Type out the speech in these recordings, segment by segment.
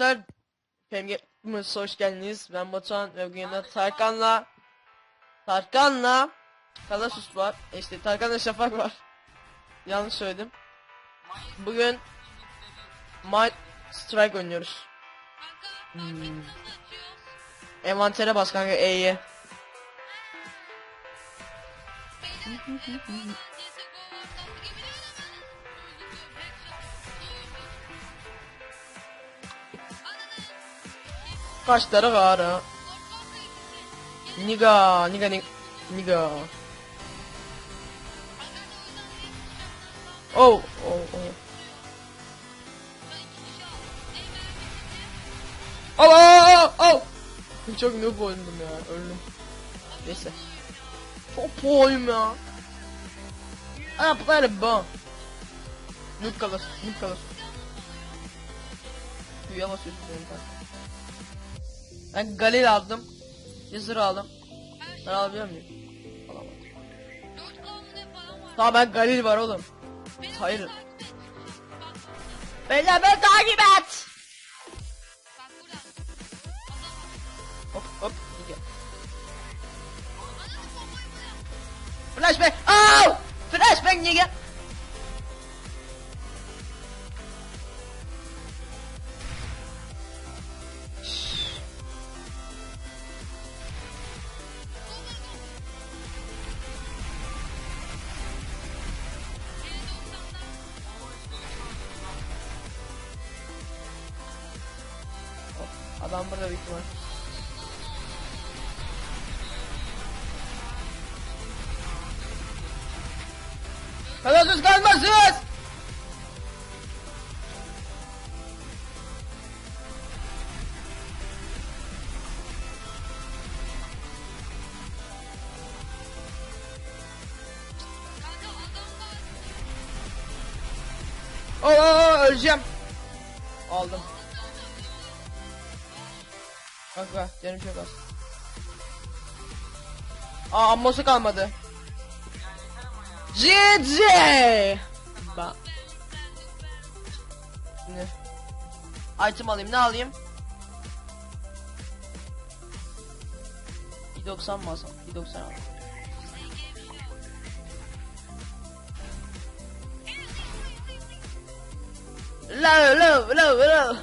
arkadaşlar. Femge'miz hoş geldiniz. Ben Batuhan ve bugün yanımda Tarkan'la Tarkan'la Kalasus var. E İşte Tarkan'la Şafak var. Yanlış söyledim. Bugün Might Strike oynuyoruz. Hmm. Envantere bas kanka E'ye. Kaşları kara. Niga, niga, niga. niga. Oh, oh, oh. Oh, oh, oh. Çok noob oynadım ya, öldüm. Neyse. Çok oyum ya. Da bon. Noob kalır, noob kalır. Basıyorsun benim kanka. Ben Galil aldım. Yazır aldım. Ben alabiliyor muyum? Alamadım. Tamam ben Galil var oğlum. Hayır. Beyler ben takip et. Adam burada büyük ihtimal. Kalasız canım çok az. Aa ammosu kalmadı. GG! Bak. Ne? Item alayım ne alayım? 190 mı alsam? 190 al. Low, low, low, low.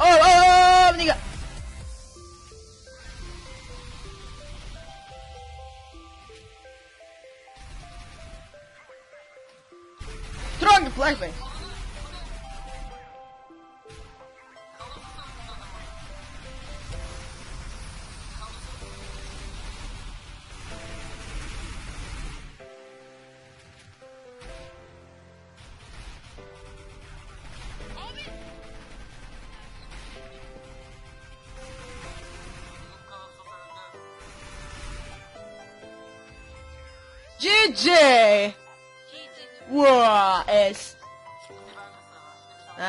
Oh, oh, oh, nigga. Strong flashbang.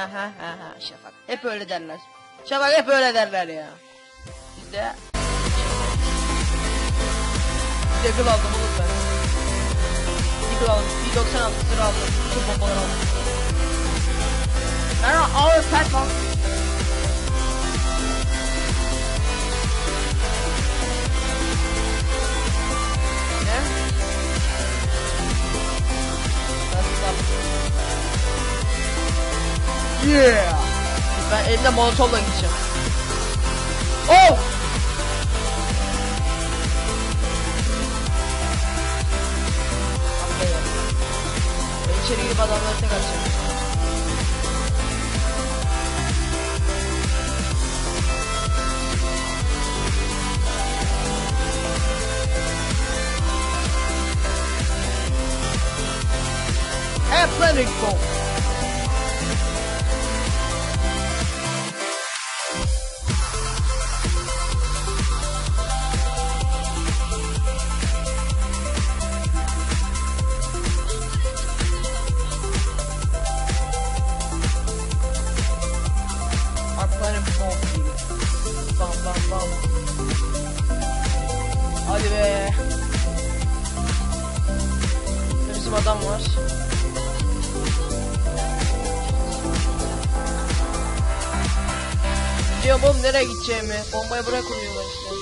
Aha aha Şafak. Hep öyle derler. Şafak hep öyle derler ya. Biz de Deagle aldım oğlum ben. Deagle aldım. 196 sıra aldım. Bütün bombaları aldım. Ben ağır pet var. Ne? Nasıl aldım? Yeah. Ben elimde molotovla gideceğim. Oh! Ben içeri girip adamları tek atacağım. Athletic Bolt. Adam var. Biliyorum oğlum nereye gideceğimi. Bombayı buraya kuruyorlar işte.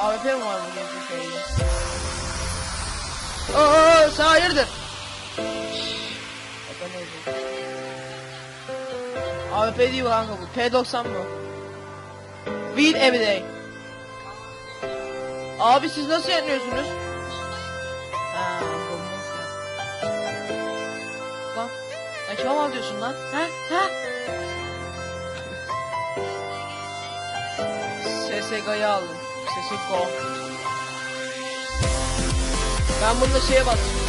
AWP mi var bu gençin şeyinde? Oo sen hayırdır? AWP değil kanka bu. P90 bu. Wheel everyday. Abi siz nasıl yanıyorsunuz? Ha. Lan, kime mal diyorsun lan? Ha? Ha? SSG'yi aldım. SSGO. Ben bunda şeye bastım.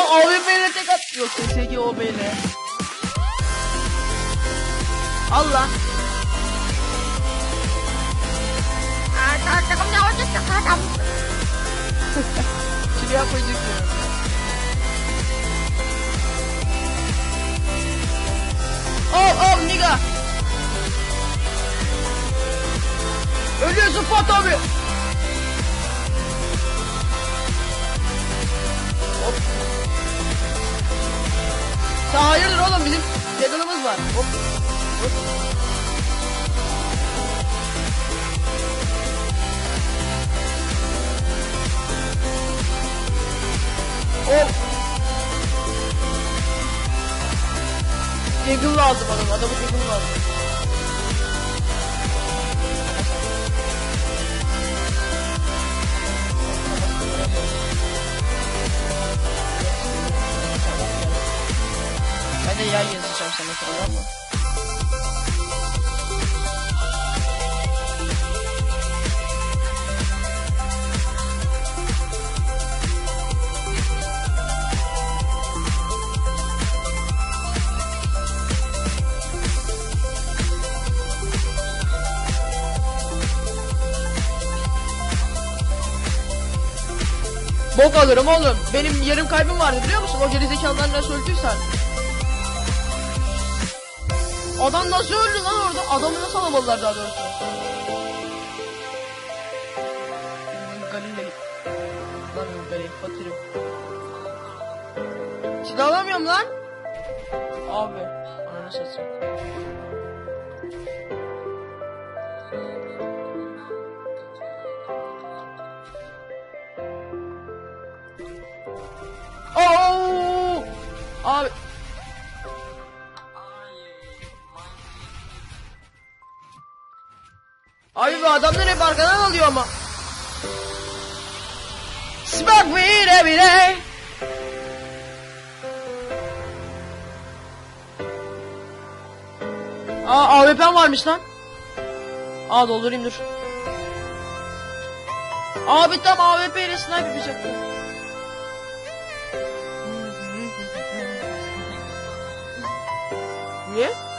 AWP ile tek at. Yok SSG OB ile. Allah. Şimdi yapmayı düşünüyorum. Oh oh nigga. Ölüyorsun Fuat abi. Sen hayırdır oğlum bizim pedalımız var. Hop. Hop. Hop. Deagle lazım adam. Adamı Deagle lazım. Yay yazacağım sana tamam mı? Bok alırım oğlum. Benim yarım kalbim vardı biliyor musun? O gerizekalılar nasıl öldüysen. Adam nasıl öldü lan orada? Adamı nasıl alamadılar daha doğrusu? Lan Galilei fakirim. Silah alamıyorum lan. Abi. Ananı satayım. Abi bu adamlar hep arkadan alıyor ama. Smoke weed every day. Aa AWP'm varmış lan. Aa doldurayım dur. Abi tam AWP ile sniper yapacaktım. Niye?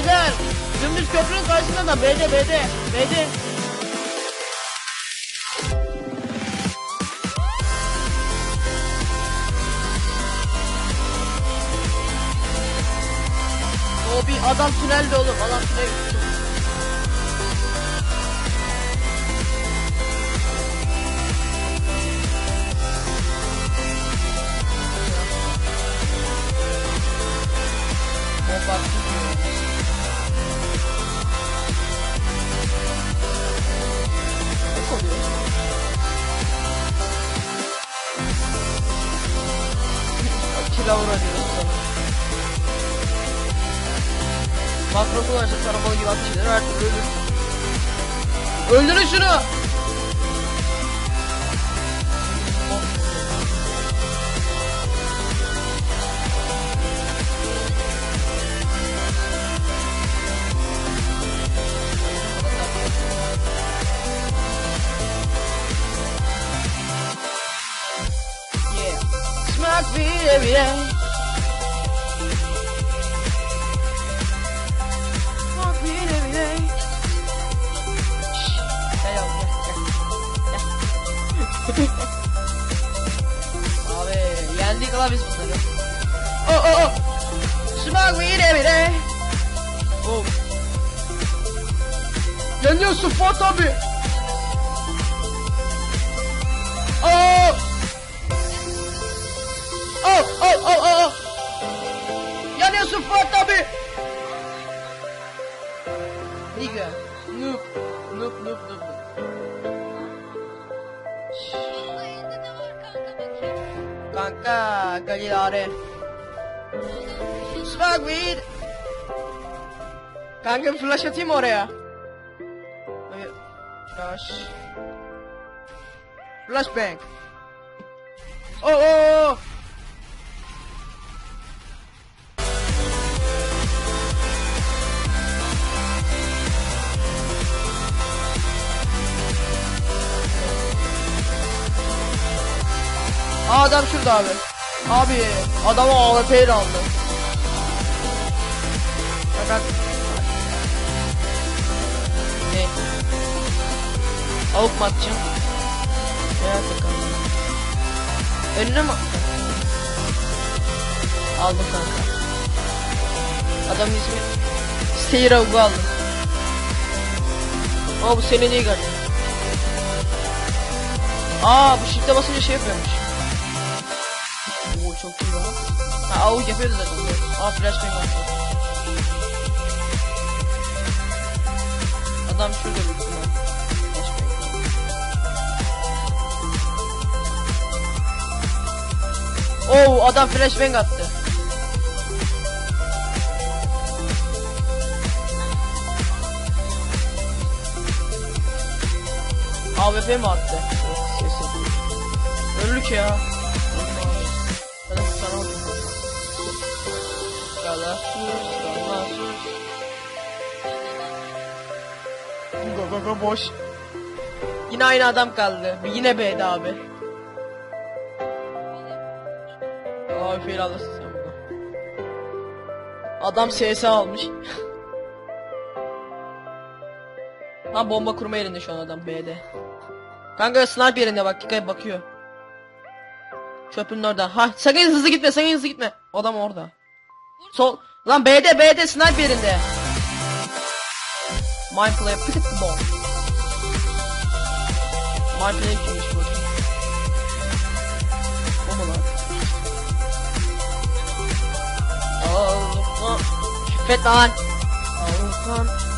Beyler, dümdüz köprünün karşısında da BD BD BD. O bir adam tünelde oğlum, adam tünelde. Makro kullanırsa taramalı gibi ateş eder türlü ölür. Öldürün şunu! Yeah. Smoke weed every. abi yendik la biz bunları. Oh oh oh. Smoke weed every day. Oh. Yanıyorsun Fuat abi. Oh. Oh oh oh oh. oh. Yanıyorsun Fuat abi. Nigga. Noob. Noob noob noob noob. Kanka Galilare. Smoke weed. Kanka flash atayım mı oraya? Flash. Flashbang. Oh oh oh. Adam şurada abi. Abi adama AWP'yi aldı. Fakat ne? Avuk mu atacağım? Merak bakalım. Önüne mi? Aldım kanka. Adamın ismi Seyir Avugu aldım. Ama bu seni niye gördün? Aa bu shift'e basınca şey yapıyormuş. Çok iyi lan. Ha avuç yapıyordu zaten. Aa flashbang attı. Adam şurada büyük ihtimal. Oo adam flashbang attı. AWP mi attı? Önlük ya. Galasuz. Go go go boş. Yine aynı adam kaldı. Yine B'de abi. Abi fail alırsın sen bunu. Adam CS almış. Lan bomba kurma yerinde şu an adam B'de. Kanka sniper yerinde bak dikkat bakıyor. Çöpün orada. Ha sakın hızlı gitme sakın hızlı gitme. Adam orada. Sol. Lan B'de B'de sniper yerinde. Mind play pick up the ball. Mind play kimmiş bu? O mu lan? Allah. Küfret lan. Allah'ım.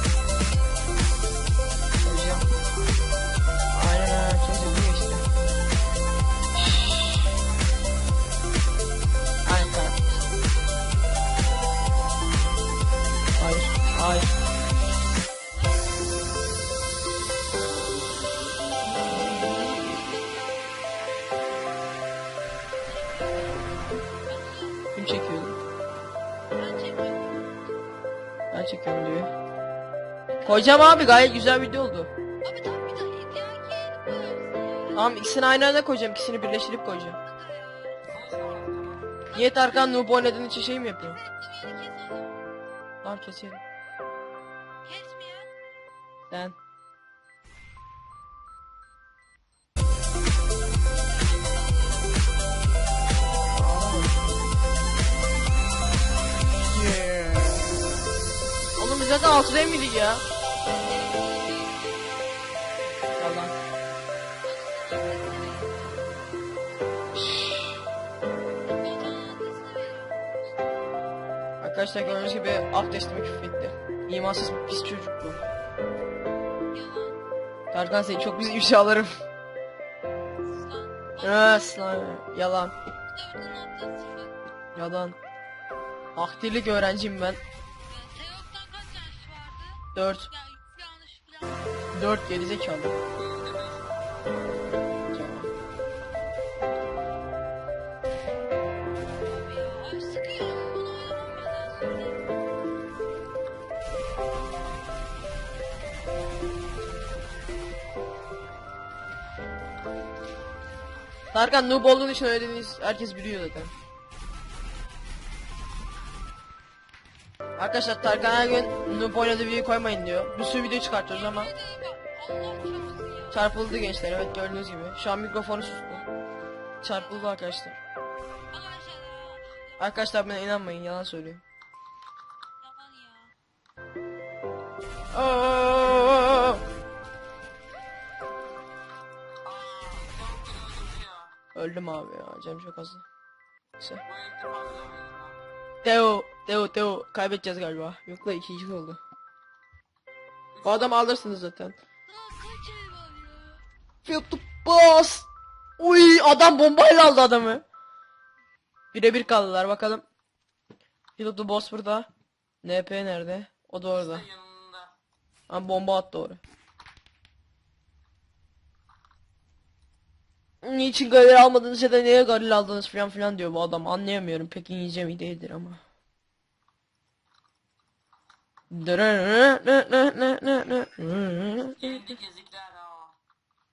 Koyacağım abi gayet güzel video oldu. Abi tamam bir daha diğer. Tamam ikisini aynı anda koyacağım. ikisini birleştirip koyacağım. Niye Tarkan noob oynadığın için şey mi yapıyor? Tamam keselim. Kesmeyen. Yeah. Oğlum biz zaten 6 değil miydik ya? Arkadaşlar gördüğünüz gibi af testime küfretti. İmansız bir pis çocuk bu. Tarkan seni çok bizim ifşalarım. Lan. Ha slime. Yalan. Yalan. Akdirlik öğrenciyim ben. Ya, Teok'tan kaç yaş vardı? 4. Ya yanlış falan. 4 gerizekalı. Abi Tarkan noob olduğun için öyle dediğiniz herkes biliyor zaten. Arkadaşlar Tarkan her gün noob oynadığı videoyu koymayın diyor. Bir sürü video çıkartıyoruz ama çarpıldı gençler evet gördüğünüz gibi. Şu an mikrofonu sustu. Çarpıldı arkadaşlar. Arkadaşlar bana inanmayın yalan söylüyorum. Aa! Öldüm abi ya canım çok azdı. Neyse. Teo, Teo, Teo kaybedeceğiz galiba. Yok la ikinci oldu. Bu adamı alırsınız zaten. Feel the boss. Uy adam bombayla aldı adamı. Birebir kaldılar bakalım. Feel the boss burada. NP nerede? O da orada. Ama bomba attı oraya. Niçin galil almadınız ya da niye galil aldınız filan filan diyor bu adam. Anlayamıyorum. Pek İngilizce mi değildir ama.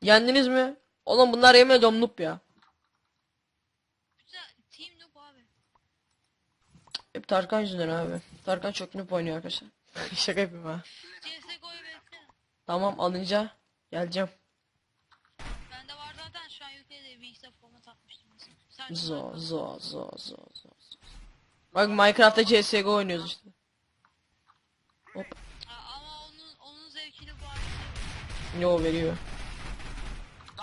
Yendiniz mi? Oğlum bunlar ediyorum noob ya. Hep Tarkan yüzünden abi. Tarkan çok noob oynuyor arkadaşlar. Şaka yapayım ha. Tamam alınca geleceğim. Bende var zaten şu an yükledi. Bilgisayar format atmıştım mesela. Sen Zo zo zo zo zo. Bak Minecraft'ta CSGO oynuyoruz işte. Hop. Ama onun onun zevkini bu arada. Yo veriyor.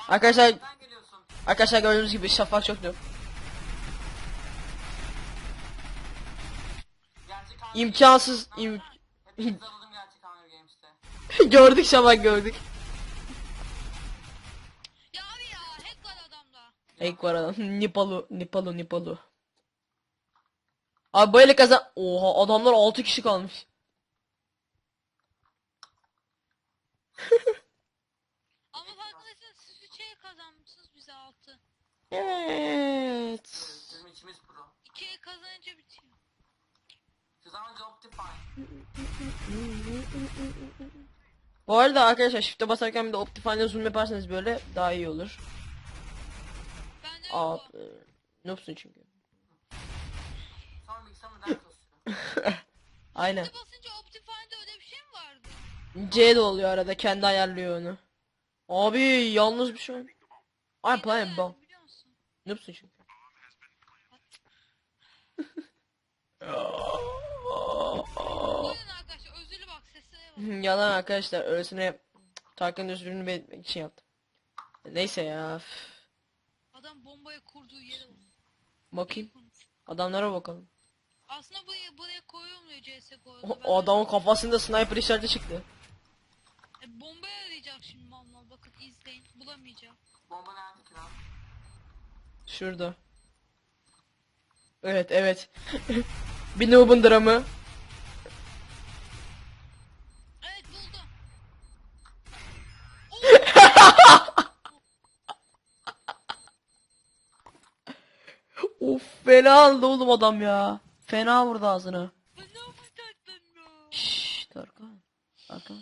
Arkadaşlar-? Arkadaşlar gördüğünüz gibi Şafak çok Hunger İmkansız. İm- gördük Şafak gördük. Ya abi ya hack var adamda. Ek var adam. Nipalu, Nipalu, Nipalu. Abi böyle kazan... Oha adamlar 6 kişi kalmış. Ama farkındaysanız siz 3 el kazanmışsınız bize 6. Evet. Bizim içimiz pro. 2 el kazanınca bitiyor. Siz önce Optifine. Bu arada arkadaşlar shift'e basarken bir de Optifine'e zoom yaparsanız böyle daha iyi olur. E, noobsun çünkü. Sonra kasıyor? Aynen. Basınca Optifine'de öyle bir şey mi vardı? C de oluyor arada kendi ayarlıyor onu. Abi yalnız bir şey. Ball. biliyor musun? Noobsun çünkü. Yalan arkadaşlar öylesine Tarkan'ın özrünü belirtmek için yaptım. Neyse ya. üf. Bombaya kurduğu yere bak. Bakayım. Adamlara bakalım. Aslında buraya, buraya koyulmuyor CSGO'da. O, o adamın kafasında sniper işareti çıktı. E, bombaya arayacak şimdi mal. Bakın izleyin. Bulamayacak. Bomba nerede ki lan? Şurada. Evet evet. bir noob'un dramı. Evet buldum. Of fena aldı oğlum adam ya. Fena vurdu ya? Şşş Tarkan. Tarkan.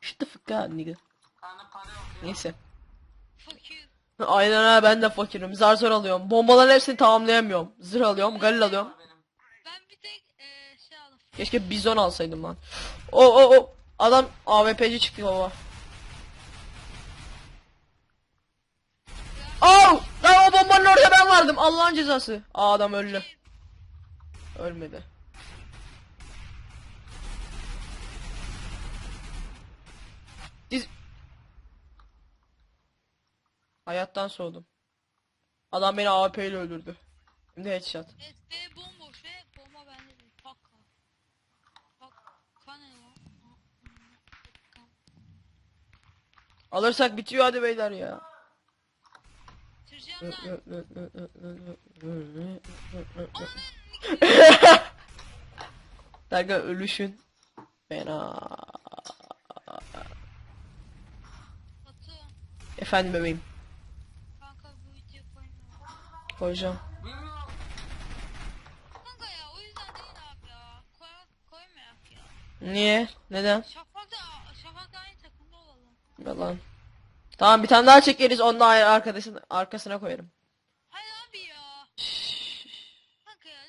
Shut the fuck up nigga. Neyse. Aynen ha ben de fakirim. Zar zor alıyorum. Bombaların hepsini tamamlayamıyorum. Zırh alıyorum, galil alıyorum. Keşke bizon alsaydım lan. O o o. Adam AWP'ci çıktı baba. Au! Lan o bombanın orada ben vardım. Allah'ın cezası. Aa adam öldü. Ölmedi. Diz... Hayattan soğudum. Adam beni AWP ile öldürdü. De headshot. Evet B bomboş ve bomba bende değil. Pakka. Pakka ne lan? Pakka. Alırsak bitiyor hadi beyler ya. Derga ölüşün. Fena. Efendim bebeğim. Kanka bu videoyu koyma. Koyacağım. Kanka ya o yüzden değil abi ya. Koy, koymayak ya. Niye? Neden? Şafak da Şafak da aynı takımda olalım. Yalan. Tamam bir tane daha çekeriz onu da arkadaşın arkasına koyarım.